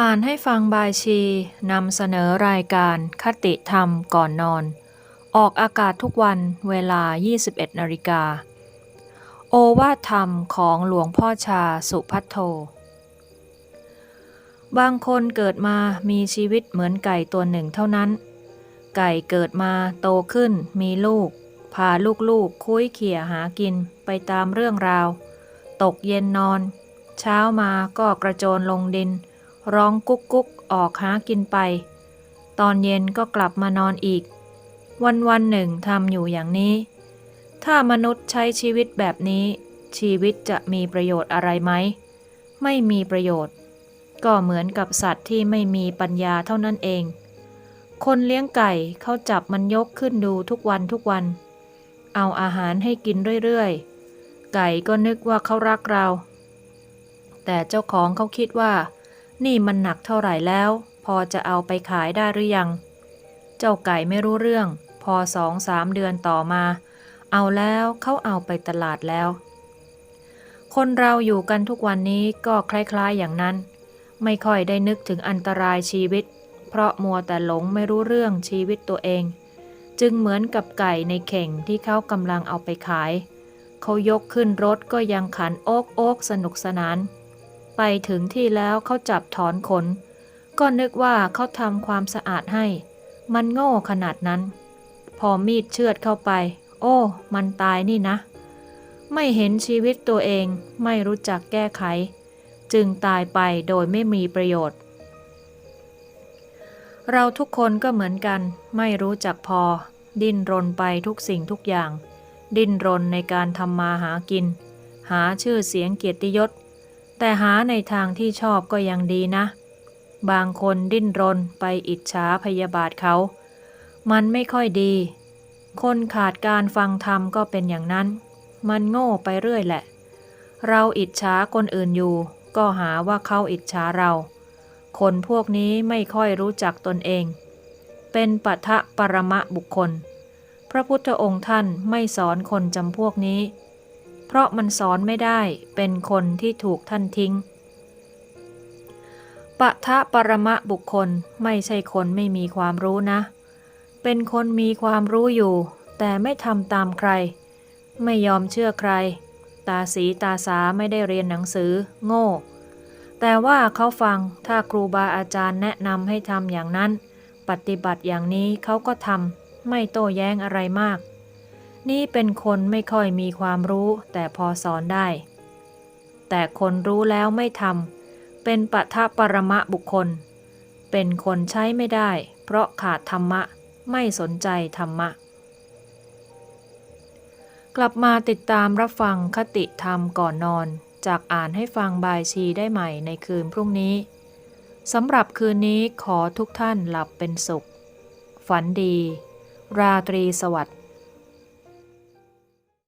อ่านให้ฟังบายชีนำเสนอรายการคติธรรมก่อนนอน ออกอากาศทุกวันเวลา 21นาฬิกา โอวาทธรรมของหลวงพ่อชาสุพัทโท บางคนเกิดมามีชีวิตเหมือนไก่ตัวหนึ่งเท่านั้น ไก่เกิดมาโตขึ้นมีลูก พาลูกๆ คุ้ยเขี่ยหากินไปตามเรื่องราว ตกเย็นนอน เช้ามาก็กระโจนลงดิน ร้องกุ๊กกุ๊กออกหากินไป ตอนเย็นก็กลับมานอนอีก วันวันหนึ่งทำอยู่อย่างนี้ ถ้ามนุษย์ใช้ชีวิตแบบนี้ ชีวิตจะมีประโยชน์อะไรไหม ไม่มีประโยชน์ ก็เหมือนกับสัตว์ที่ไม่มีปัญญาเท่านั้นเอง คนเลี้ยงไก่เขาจับมันยกขึ้นดูทุกวันทุกวัน เอาอาหารให้กินเรื่อยๆ ไก่ก็นึกว่าเขารักเรา แต่เจ้าของเขาคิดว่า นี่มันหนักเท่าไหร่แล้ว พอจะเอาไปขายได้หรือยัง เจ้าไก่ไม่รู้เรื่อง พอสองสามเดือนต่อมา เอาแล้วเขาเอาไปตลาดแล้ว คนเราอยู่กันทุกวันนี้ก็คล้ายๆอย่างนั้น ไม่ค่อยได้นึกถึงอันตรายชีวิต เพราะมัวแต่หลงไม่รู้เรื่องชีวิตตัวเอง จึงเหมือนกับไก่ในเข่งที่เขากำลังเอาไปขาย เขายกขึ้นรถก็ยังขันโอ๊กโอ๊กสนุกสนาน ไปถึงที่แล้วเขาจับถอนขน ก็นึกว่าเขาทำความสะอาดให้ มันโง่ขนาดนั้น พอมีดเชือดเข้าไป โอ้ มันตายนี่นะ ไม่เห็นชีวิตตัวเองไม่รู้จักแก้ไข จึงตายไปโดยไม่มีประโยชน์ เราทุกคนก็เหมือนกัน ไม่รู้จักพอ ดิ้นรนไปทุกสิ่งทุกอย่าง ดิ้นรนในการทำมาหากิน หาชื่อเสียงเกียรติยศ แต่หาในทางที่ชอบก็ยังดีนะ บางคนดิ้นรนไปอิจฉาพยาบาทเขา มันไม่ค่อยดี คนขาดการฟังธรรมก็เป็นอย่างนั้น มันโง่ไปเรื่อยแหละ เราอิจฉาคนอื่นอยู่ ก็หาว่าเขาอิจฉาเรา คนพวกนี้ไม่ค่อยรู้จักตนเอง เป็นปัทะปรมะบุคคล พระพุทธองค์ท่านไม่สอนคนจำพวกนี้ เพราะมันสอนไม่ได้เป็นคนที่ถูกท่านทิ้ง ปะทะปรมะบุคคลไม่ใช่คนไม่มีความรู้นะ เป็นคนมีความรู้อยู่ แต่ไม่ทำตามใคร ไม่ยอมเชื่อใคร ตาสีตาสาไม่ได้เรียนหนังสือ โง่ แต่ว่าเขาฟังถ้าครูบาอาจารย์แนะนำให้ทำอย่างนั้น ปฏิบัติอย่างนี้เขาก็ทำไม่โต้แย้งอะไรมาก นี่เป็นคนไม่ค่อยมีความรู้แต่พอสอนได้ แต่คนรู้แล้วไม่ทำเป็นปะทะปรมะบุคคล เป็นคนใช้ไม่ได้ เพราะขาดธรรมะไม่สนใจธรรมะ กลับมาติดตามรับฟังคติธรรมก่อนนอน จากอ่านให้ฟังบายชีได้ใหม่ในคืนพรุ่งนี้สำหรับคืนนี้ขอทุกท่านหลับเป็นสุข ฝันดี ราตรีสวัสดิ์